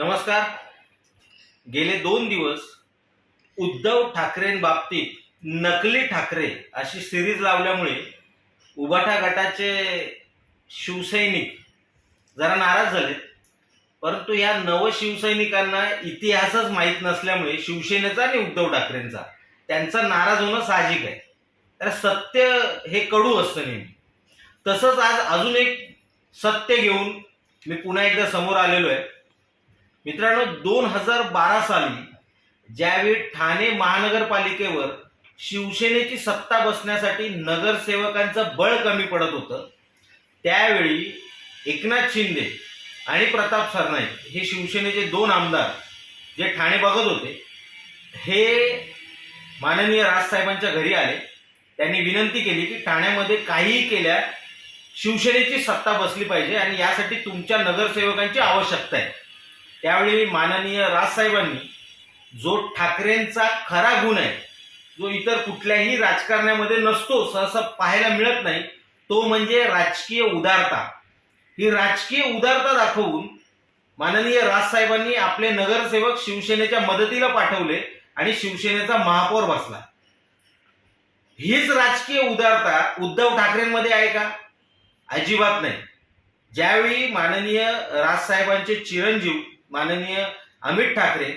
नमस्कार. गेले दोन दिवस उद्धव ठाकरेंबाबतीत नकली ठाकरे अशी सिरीज लावल्यामुळे उबाठा गटाचे शिवसैनिक जरा नाराज झाले. परंतु या नवशिवसैनिकांना इतिहासच माहीत नसल्यामुळे शिवसेनेचा आणि उद्धव ठाकरेंचा त्यांचा नाराज होणं साहजिक आहे. तर सत्य हे कडू असतं नेहमी. तसंच आज अजून एक सत्य घेऊन मी पुन्हा एकदा समोर आलेलो आहे. मित्रांनो दोन हजार बारा साली ज्यावेळी ठाणे महानगरपालिकेवर शिवसेनेची सत्ता बसण्यासाठी नगरसेवकांचं बळ कमी पडत होतं त्यावेळी एकनाथ शिंदे आणि प्रताप सरनाईक हे शिवसेनेचे दोन आमदार जे ठाणे बघत होते हे माननीय राजसाहेबांच्या घरी आले. त्यांनी विनंती केली की ठाण्यामध्ये काहीही केल्या शिवसेनेची सत्ता बसली पाहिजे आणि यासाठी तुमच्या नगरसेवकांची आवश्यकता आहे. त्यावेळी माननीय राजसाहेबांनी जो ठाकरेंचा खरा गुण आहे जो इतर कुठल्याही राजकारण्यामध्ये नसतो सहसा पाहायला मिळत नाही तो म्हणजे राजकीय उदारता. ही राजकीय उदारता दाखवून माननीय राजसाहेबांनी आपले नगरसेवक शिवसेनेच्या मदतीला पाठवले आणि शिवसेनेचा महापौर बसला. हीच राजकीय उदारता उद्धव ठाकरेंमध्ये आहे का? अजिबात नाही. ज्यावेळी माननीय राजसाहेबांचे चिरंजीव माननीय अमित ठाकरे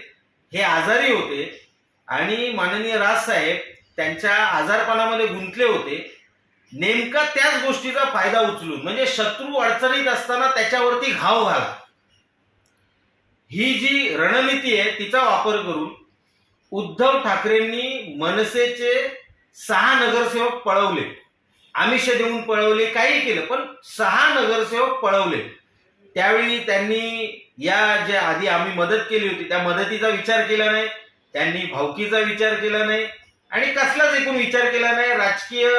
हे आजारी होते आणि माननीय राजसाहेब त्यांच्या आजारपणामध्ये गुंतले होते नेमका त्याच गोष्टीचा फायदा उचलून म्हणजे शत्रू अडचणीत असताना त्याच्यावरती घाव घाला. ही जी रणनीती आहे तिचा वापर करून उद्धव ठाकरेंनी मनसेचे सहा नगरसेवक पळवले. आमिष देऊन पळवले काही केलं पण सहा नगरसेवक पळवले. त्यावेळी त्यांनी या ज्या आधी आम्ही मदत केली होती त्या मदतीचा विचार केला नाही त्यांनी भावकीचा विचार केला नाही आणि कसलाच एकूण विचार केला नाही राजकीय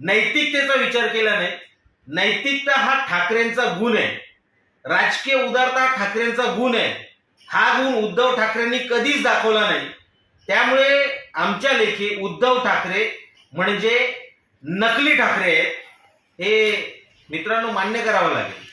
नैतिकतेचा विचार केला नाही. नैतिकता हा ठाकरेंचा गुण आहे. राजकीय उदारता ठाकरेंचा गुण आहे. हा गुण उद्धव ठाकरेंनी कधीच दाखवला नाही. त्यामुळे आमच्या लेखी उद्धव ठाकरे म्हणजे नकली ठाकरे आहेत हे मित्रांनो मान्य करावं लागेल.